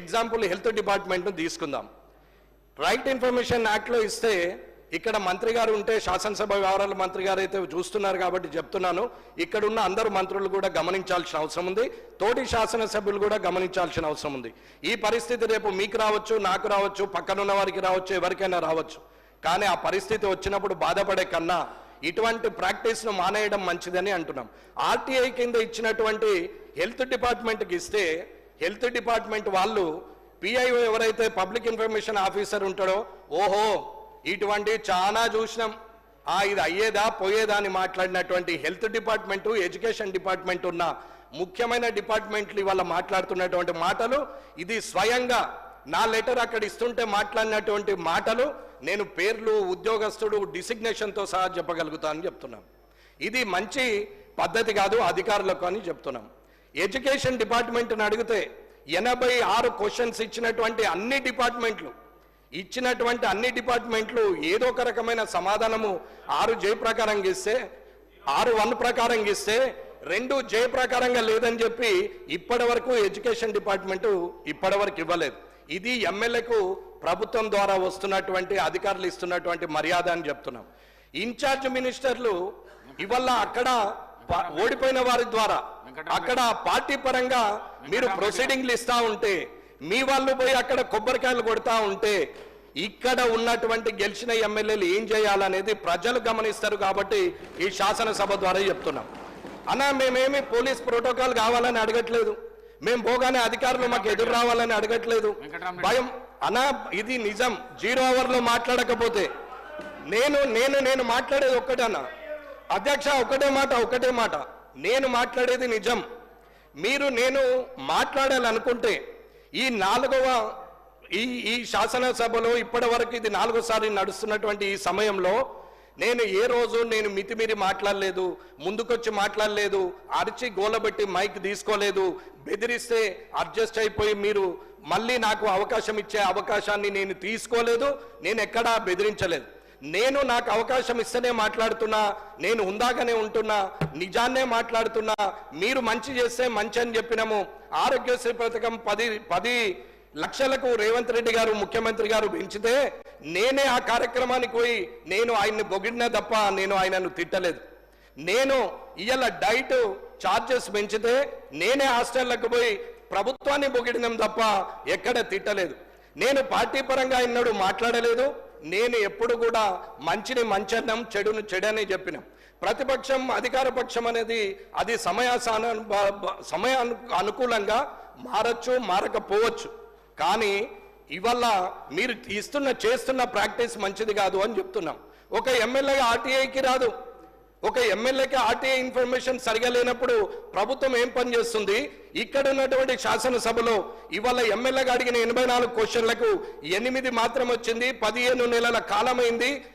Example health డిపార్ట్మెంట్ను తీసుకుందాం. Right information యాక్ట్లో ఇస్తే ఇక్కడ మంత్రి గారు ఉంటే శాసనసభ వ్యవహారాల మంత్రి గారు అయితే చూస్తున్నారు కాబట్టి చెప్తున్నాను. ఇక్కడ ఉన్న అందరు మంత్రులు కూడా గమనించాల్సిన అవసరం ఉంది. తోటి శాసనసభ్యులు కూడా గమనించాల్సిన అవసరం ఉంది. ఈ పరిస్థితి రేపు మీకు రావచ్చు నాకు రావచ్చు పక్కనున్న వారికి రావచ్చు ఎవరికైనా రావచ్చు. కానీ ఆ పరిస్థితి వచ్చినప్పుడు బాధపడే కన్నా ఇటువంటి ప్రాక్టీస్ను మానేయడం మంచిదని అంటున్నాం. ఆర్టీఐ కింద ఇచ్చినటువంటి హెల్త్ డిపార్ట్మెంట్కి ఇస్తే హెల్త్ డిపార్ట్మెంట్ వాళ్ళు పిఐఓ ఎవరైతే పబ్లిక్ ఇన్ఫర్మేషన్ ఆఫీసర్ ఉంటాడో ఓహో ఇటువంటి చాలా చూసినాం. ఆ ఇది అయ్యేదా పోయేదా అని మాట్లాడినటువంటి హెల్త్ డిపార్ట్మెంటు ఎడ్యుకేషన్ డిపార్ట్మెంట్ ఉన్న ముఖ్యమైన డిపార్ట్మెంట్లు ఇవాళ మాట్లాడుతున్నటువంటి మాటలు ఇది స్వయంగా నా లెటర్ అక్కడ ఇస్తుంటే మాట్లాడినటువంటి మాటలు నేను పేర్లు ఉద్యోగస్తుడు డిసిగ్నేషన్తో సహా చెప్పగలుగుతానని చెప్తున్నాం. ఇది మంచి పద్ధతి కాదు అధికారులకు అని చెప్తున్నాం. ఎడ్యుకేషన్ డిపార్ట్మెంట్ని అడిగితే ఎనభై ఆరు క్వశ్చన్స్ ఇచ్చినటువంటి అన్ని డిపార్ట్మెంట్లు ఇచ్చినటువంటి అన్ని డిపార్ట్మెంట్లు ఏదో ఒక రకమైన సమాధానము ఆరు జై ప్రకారం ఇస్తే ఆరు వన్ ప్రకారం ఇస్తే రెండు జే ప్రకారంగా లేదని చెప్పి ఇప్పటి వరకు ఎడ్యుకేషన్ డిపార్ట్మెంటు ఇప్పటి వరకు ఇవ్వలేదు. ఇది ఎమ్మెల్యేకు ప్రభుత్వం ద్వారా వస్తున్నటువంటి అధికారులు ఇస్తున్నటువంటి మర్యాద అని చెప్తున్నాం. ఇన్ఛార్జ్ మినిస్టర్లు ఇవల్ల అక్కడ ఓడిపోయిన వారి ద్వారా అక్కడ పార్టీ పరంగా మీరు ప్రొసీడింగ్లు ఇస్తా ఉంటే మీ వాళ్ళు పోయి అక్కడ కొబ్బరికాయలు కొడతా ఉంటే ఇక్కడ ఉన్నటువంటి గెలిచిన ఎమ్మెల్యేలు ఏం చేయాలనేది ప్రజలు గమనిస్తారు కాబట్టి ఈ శాసనసభ ద్వారా చెప్తున్నాం. అన్న మేమేమి పోలీస్ ప్రోటోకాల్ కావాలని అడగట్లేదు. మేము పోగానే అధికారులు మాకు ఎదురు రావాలని అడగట్లేదు. భయం. అన్న ఇది నిజం. జీరో అవర్లో మాట్లాడకపోతే నేను నేను నేను మాట్లాడేది ఒక్కటే అన్న అధ్యక్ష ఒకటే మాట ఒకటే మాట. నేను మాట్లాడేది నిజం. మీరు నేను మాట్లాడాలనుకుంటే ఈ నాలుగవ ఈ ఈ శాసనసభలో ఇప్పటి వరకు ఇది నాలుగోసారి నడుస్తున్నటువంటి ఈ సమయంలో నేను ఏ రోజు నేను మితిమీరి మాట్లాడలేదు ముందుకొచ్చి మాట్లాడలేదు అరిచి గోలబెట్టి మైక్ తీసుకోలేదు బెదిరిస్తే అడ్జస్ట్ అయిపోయి మీరు మళ్ళీ నాకు అవకాశం ఇచ్చే అవకాశాన్ని నేను తీసుకోలేదు నేను ఎక్కడా బెదిరించలేదు. నేను నాకు అవకాశం ఇస్తేనే మాట్లాడుతున్నా నేను ఉందాగానే ఉంటున్నా నిజాన్నే మాట్లాడుతున్నా మీరు మంచి చేస్తే మంచి అని చెప్పినాము. ఆరోగ్యశ్రీ పథకం పది పది లక్షలకు రేవంత్ రెడ్డి గారు ముఖ్యమంత్రి గారు పెంచితే నేనే ఆ కార్యక్రమానికి పోయి నేను ఆయన్ని బొగిడినా తప్ప నేను ఆయనను తిట్టలేదు. నేను ఇవాళ డైట్ ఛార్జెస్ పెంచితే నేనే హాస్టళ్ళకు పోయి ప్రభుత్వాన్ని బొగిడినాం తప్ప ఎక్కడ తిట్టలేదు. నేను పార్టీ పరంగా ఎన్నడూ మాట్లాడలేదు. నేను ఎప్పుడు కూడా మంచిని మంచన్నం చెడును చెడని చెప్పిన. ప్రతిపక్షం అధికార పక్షం అనేది అది సమయాసాన సమయ అనుకూలంగా మారచ్చు మారకపోవచ్చు. కానీ ఇవల్ల మీరు ఇస్తున్న చేస్తున్న ప్రాక్టీస్ మంచిది కాదు అని చెప్తున్నాం. ఒక ఎమ్మెల్యే ఆర్టీఐకి రాదు. ఒక ఎమ్మెల్యేకి ఆర్టీఐ ఇన్ఫర్మేషన్ సరిగా లేనప్పుడు ప్రభుత్వం ఏం పని చేస్తుంది? ఇక్కడ ఉన్నటువంటి శాసనసభలో ఇవాళ ఎమ్మెల్యేగా అడిగిన ఎనభై నాలుగు క్వశ్చన్లకు ఎనిమిది మాత్రం వచ్చింది పదిహేను నెలల కాలమైంది.